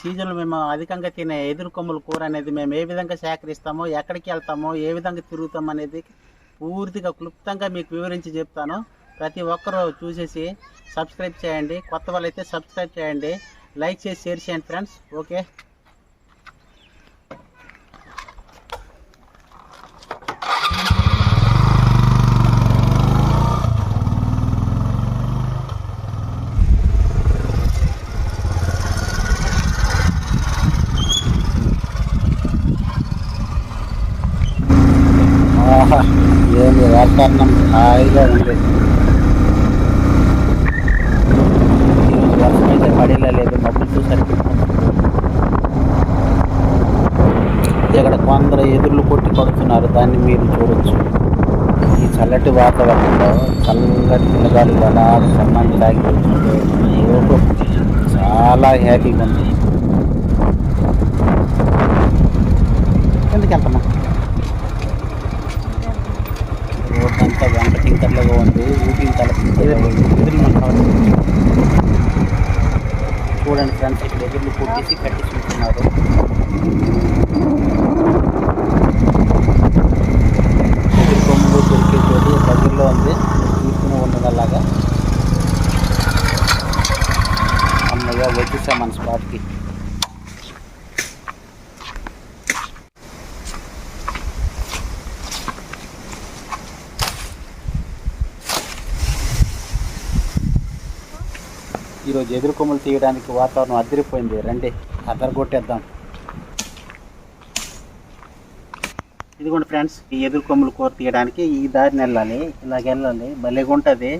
సీజన్లో మేము అధికంగా తినే ఎదురు కొమ్ముల కూర అనేది మేము ఏ విధంగా సేకరిస్తామో ఎక్కడికి వెళ్తామో ఏ విధంగా తిరుగుతాం అనేది పూర్తిగా క్లుప్తంగా మీకు వివరించి చెప్తాను. ప్రతి ఒక్కరూ చూసేసి సబ్స్క్రైబ్ చేయండి. కొత్త వాళ్ళు అయితే సబ్స్క్రైబ్ చేయండి. లైక్ చేసి షేర్ చేయండి ఫ్రెండ్స్. ఓకే? వర్షం లేదు మబ్బులతో సరిపెట్టుకుంటుంది ఇక్కడ కొందరు ఎదుర్లు కొట్టి కొడుతున్నారు దాన్ని మీరు చూడొచ్చు. ఈ చల్లటి వాతావరణంలో చల్లటి పిల్లగాలు అలా సన్నాన్ని లాగి వెళ్తుంటే ఏదో చాలా హ్యాపీగా ఉంది. ఎందుకు వెళ్తామా రోడ్ వెంట టింకర్లుగా ఉంది ఊపి చూడండి ఫ్రెండ్స్ ఇక్కడ ఎగిర్లు కొట్టేసి కట్టేసి ఉంటున్నారు. ఎదురుకొమ్మలు ఎదురు తీయడానికి వాతావరణం అదిరిపోయింది. రండి అద్దరగొట్టేద్దాం ఇదిగోండి ఫ్రెండ్స్ ఈ ఎదురుకొమ్మలు కూర తీయడానికి ఈ దారిని వెళ్ళాలి ఇలాగ వెళ్ళాలి. భలేగా ఉంటుంది.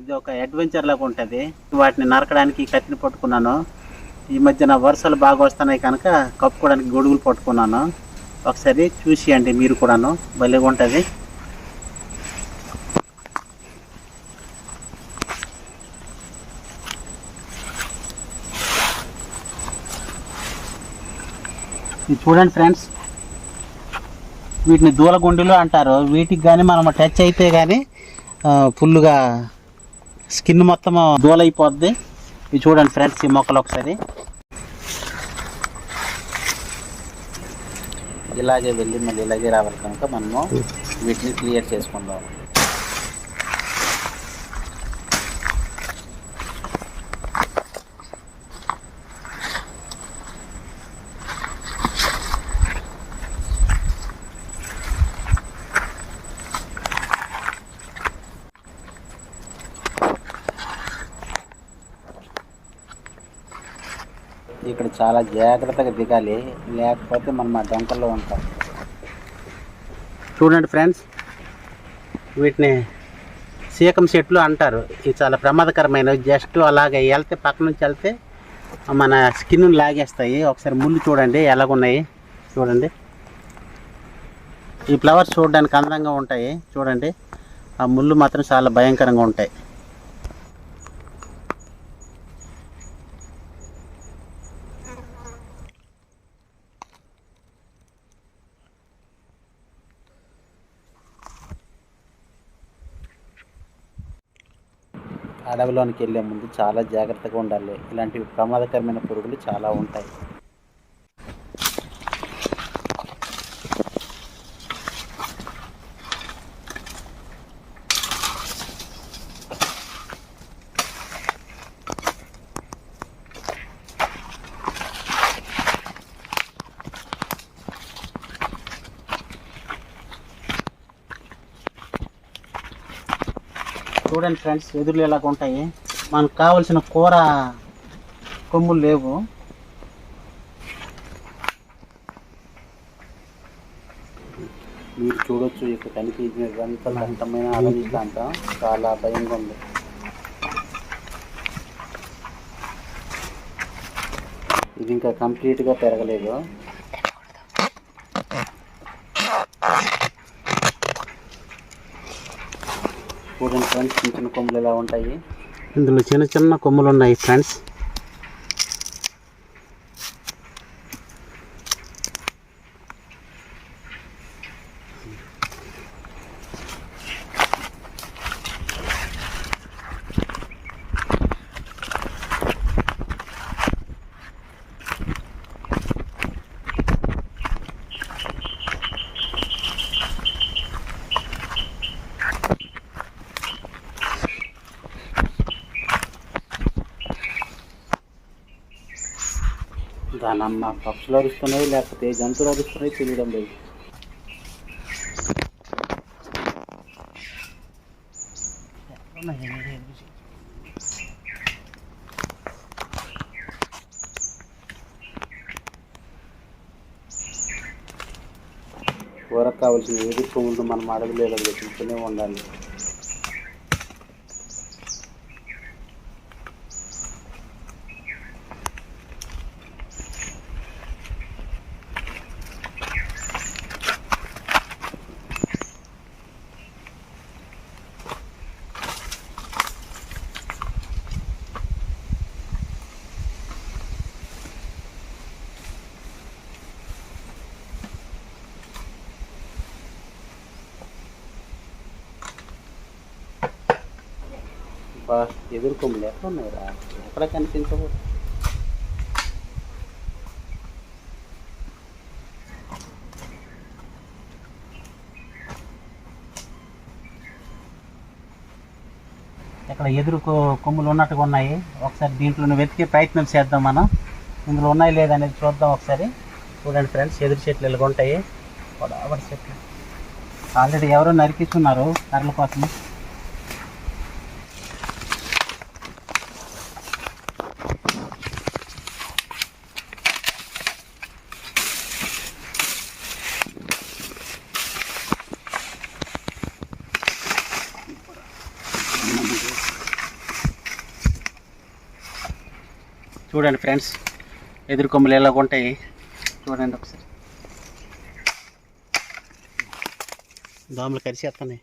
ఇది ఒక అడ్వెంచర్ లాగా ఉంటుంది. వాటిని నరకడానికి ఈ కత్తిని పట్టుకున్నాను. ఈ మధ్యన వర్షాలు బాగా వస్తున్నాయి కనుక కప్పుకోవడానికి గొడుగులు పట్టుకున్నాను. ఒకసారి చూసియండి మీరు కూడాను. భలేగా ఉంటుంది. ఇది చూడండి ఫ్రెండ్స్. వీటిని దూలగుండులు అంటారు. వీటికి కానీ మనం టచ్ అయితే కానీ ఫుల్గా స్కిన్ మొత్తం దూలైపోద్ది. ఇవి చూడండి ఫ్రెండ్స్ ఈ మొక్కలు ఒకసారి. ఇలాగే వెళ్ళి మళ్ళీ ఇలాగే రావాలి కనుక మనము వీటిని క్లియర్ చేసుకుందాం ఇక్కడ చాలా జాగ్రత్తగా దిగాలి. లేకపోతే మనం ఆ డొంకల్లో ఉంటాం. చూడండి ఫ్రెండ్స్ వీటిని సీకం చెట్లు అంటారు. ఇవి చాలా ప్రమాదకరమైనవి. జస్ట్ అలాగే వెళ్తే పక్క నుంచి వెళ్తే మన స్కిన్ లాగేస్తాయి. ఒకసారి ముళ్ళు చూడండి ఎలాగున్నాయి. చూడండి. ఈ ఫ్లవర్స్ చూడడానికి అందంగా ఉంటాయి. చూడండి. ఆ ముళ్ళు మాత్రం చాలా భయంకరంగా ఉంటాయి. అడవిలోనికి వెళ్ళే ముందు చాలా జాగ్రత్తగా ఉండాలి. ఇలాంటి ప్రమాదకరమైన పురుగులు చాలా ఉంటాయి. చూడండి ఫ్రెండ్స్ ఎదురులు ఇలాగ ఉంటాయి. మనకు కావలసిన కూర కొమ్ములు లేవు. మీరు చూడొచ్చు ఇక్కడ కనిపించినంత అంతమైన అడవి చాలా భయంగా ఉంది. ఇది ఇంకా కంప్లీట్గా పెరగలేదు. చూడండి ఫ్రెండ్స్ చిన్న చిన్న కొమ్ములు ఎలా ఉంటాయి. ఇందులో చిన్న చిన్న కొమ్ములు ఉన్నాయి ఫ్రెండ్స్ దానమ్మ పక్షులు అరుస్తున్నాయి లేకపోతే జంతువులు అరుస్తున్నాయి తెలియడం లేదు. కూరకు కావాల్సిన ఏది పువ్వులు మనం అడగలేదు వెతుకుతూనే ఉండాలి. బా ఎదుర్కొమ్మలు ఎక్కడ ఉన్నాయిరా ఎక్కడ కనిపించవు ఇక్కడ ఎదురు కొమ్ములు ఉన్నట్టుగా ఉన్నాయి. ఒకసారి దీంట్లో వెతికే ప్రయత్నం చేద్దాం మనం. ఇందులో ఉన్నాయి లేదనేది చూద్దాం ఒకసారి. చూడండి ఫ్రెండ్స్ ఎదురు చెట్లు ఇలాగ ఉంటాయి. చెట్లు. ఆల్రెడీ ఎవరో నరికిస్తున్నారు కర్రల కోసం చూడండి ఫ్రెండ్స్ ఎదురు కొమ్మలు ఎలాగ ఉంటాయి? చూడండి ఒకసారి. దోమలు కరిచేస్తున్నాయి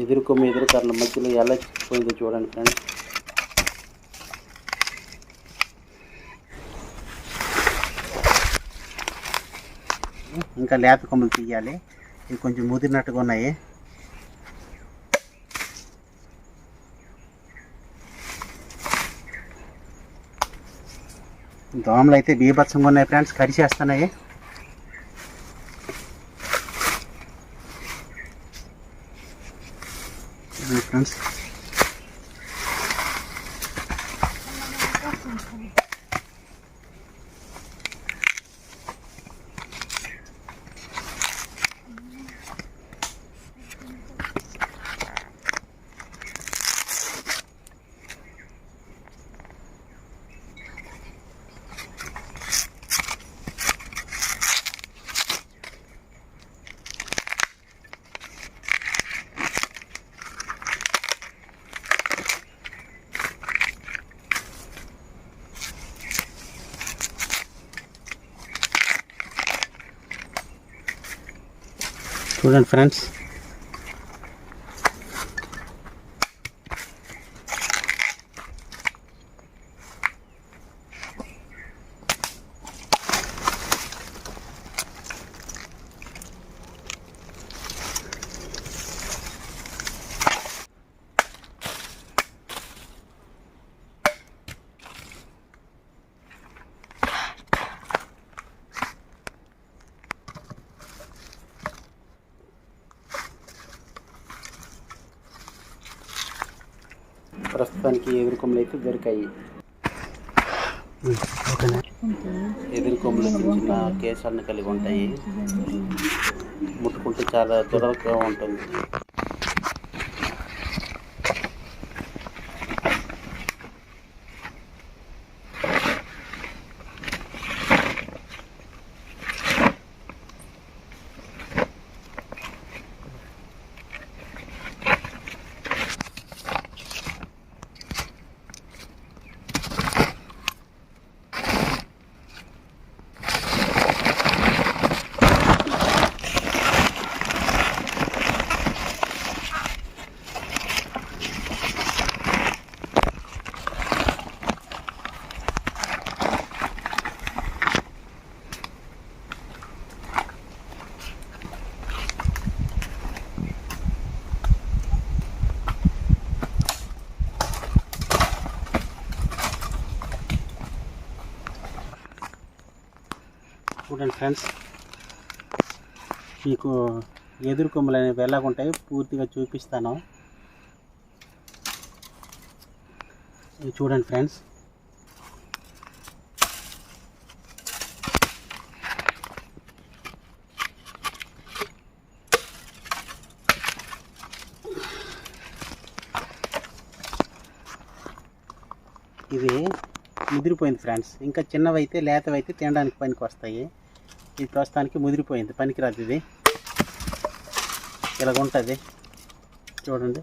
ఎదురు కొమ్మ ఎదురు కర్రల మధ్యలో ఎలా పోయిందో చూడండి ఫ్రెండ్స్. ఇంకా లేత కొమ్మలు తీయాలి. ఇవి కొంచెం ముదిరినట్టుగా ఉన్నాయి. దోమలు అయితే బీభత్సంగా ఉన్నాయి ఫ్రెండ్స్ కరిచేస్తున్నాయి. ఫ్రెండ్స్ చూడండి ఫ్రెండ్స్ ప్రస్తుతానికి ఎదురుకొమ్మలు అయితే దొరికాయి ఎదురుకొమ్మలు చిన్న చిన్న కేసాలను కలిగి ఉంటాయి. ముట్టుకుంటే చాలా దురదగా ఉంటుంది. చూడండి ఫ్రెండ్స్ మీకు ఎదురు కొమ్మలు అనేవి ఎలాగుంటాయి పూర్తిగా చూపిస్తాను. చూడండి ఫ్రెండ్స్. ఇది ముదిరిపోయింది ఫ్రెండ్స్. ఇంకా చిన్నవైతే లేతవైతే తినడానికి పనికి వస్తాయి. ఇది ప్రస్తుతానికి ముదిరిపోయింది. పనికిరాదు ఇది. ఇలాగ ఉంటుంది చూడండి.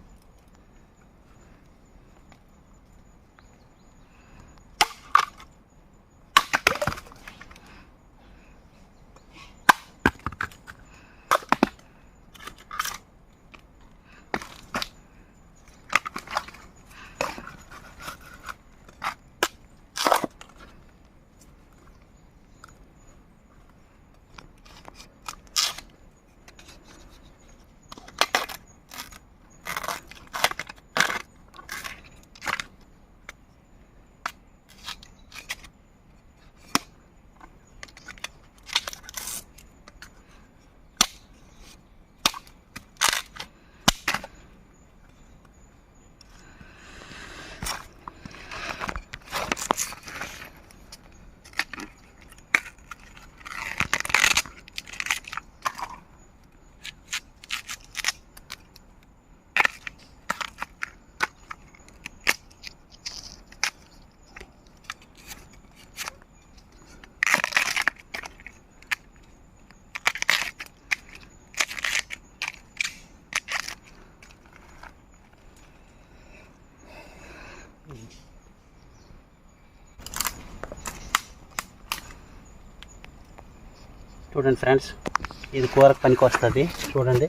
చూడండి ఫ్రెండ్స్ ఇది కూరకు పనికి వస్తుంది. చూడండి.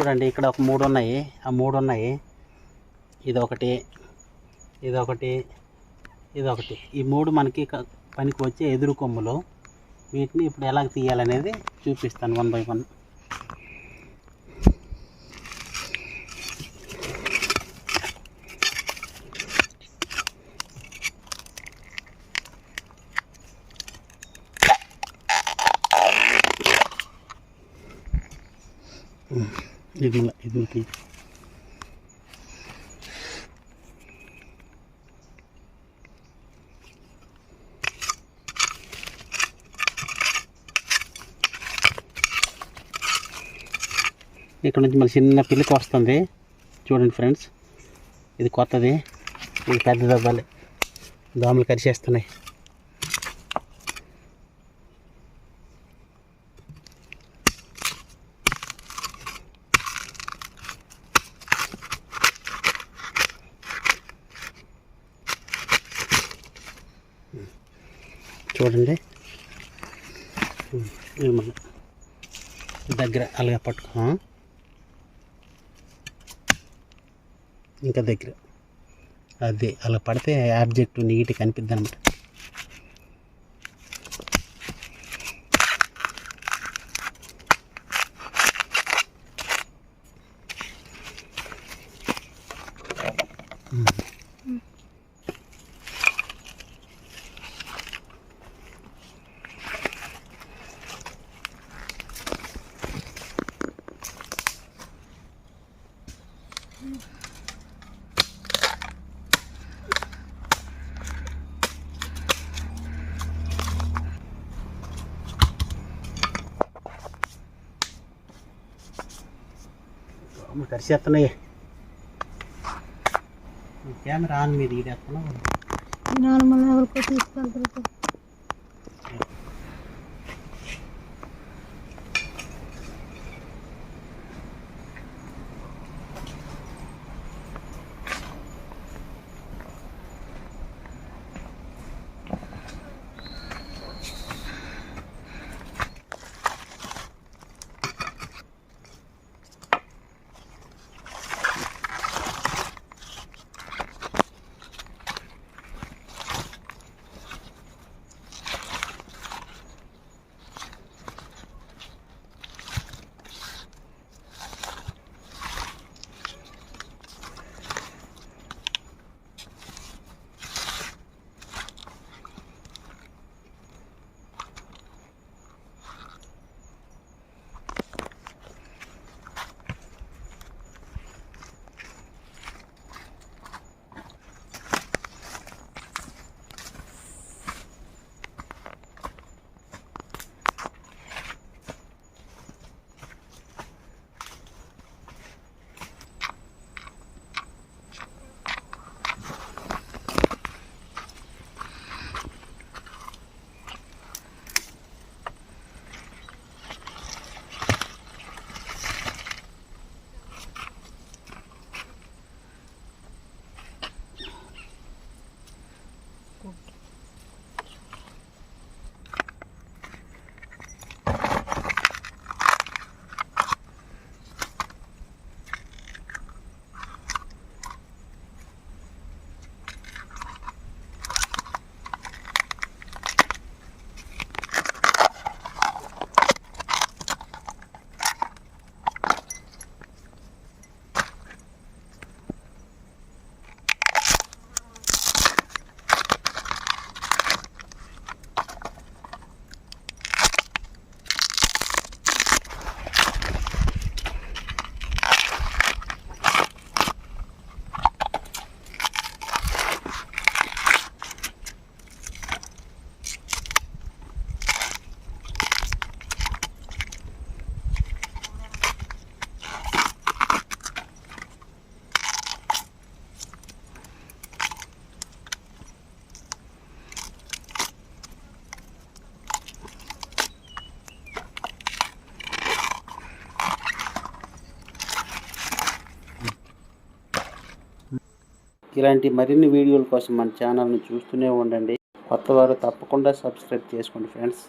చూడండి ఇక్కడ ఒక మూడు ఉన్నాయి ఆ మూడు ఉన్నాయి ఇదొకటి ఇదొకటి ఇదొకటి. ఈ మూడు మనకి పనికి వచ్చే ఎదురు కొమ్ములు. వీటిని ఇప్పుడు ఎలా తీయాలనేది చూపిస్తాను వన్ బై వన్. ఇది ఇది ఇక్కడ నుంచి మళ్ళీ చిన్న పిల్లకి వస్తుంది. చూడండి ఫ్రెండ్స్ ఇది కొత్తది ఇది పెద్ద దవ్వాలి దోమలు కరిచేస్తున్నాయి. చూడండి. దగ్గర అలాగే పట్టుకో ఇంకా దగ్గర. అది అలా పడితే ఆబ్జెక్ట్ నీట్గా కనిపిద్ది అనమాట. అమ్మ కరిచేస్తున్నాయి కెమెరా ఆన్ మీద ఇది ఈడేస్తున్నావు నార్మల్ ఎవరికో తీసుకెళ్తారు. ఇలాంటి మరిన్ని వీడియోల కోసం మన ఛానల్ని చూస్తూనే ఉండండి. కొత్తవారు తప్పకుండా సబ్స్క్రైబ్ చేసుకోండి ఫ్రెండ్స్.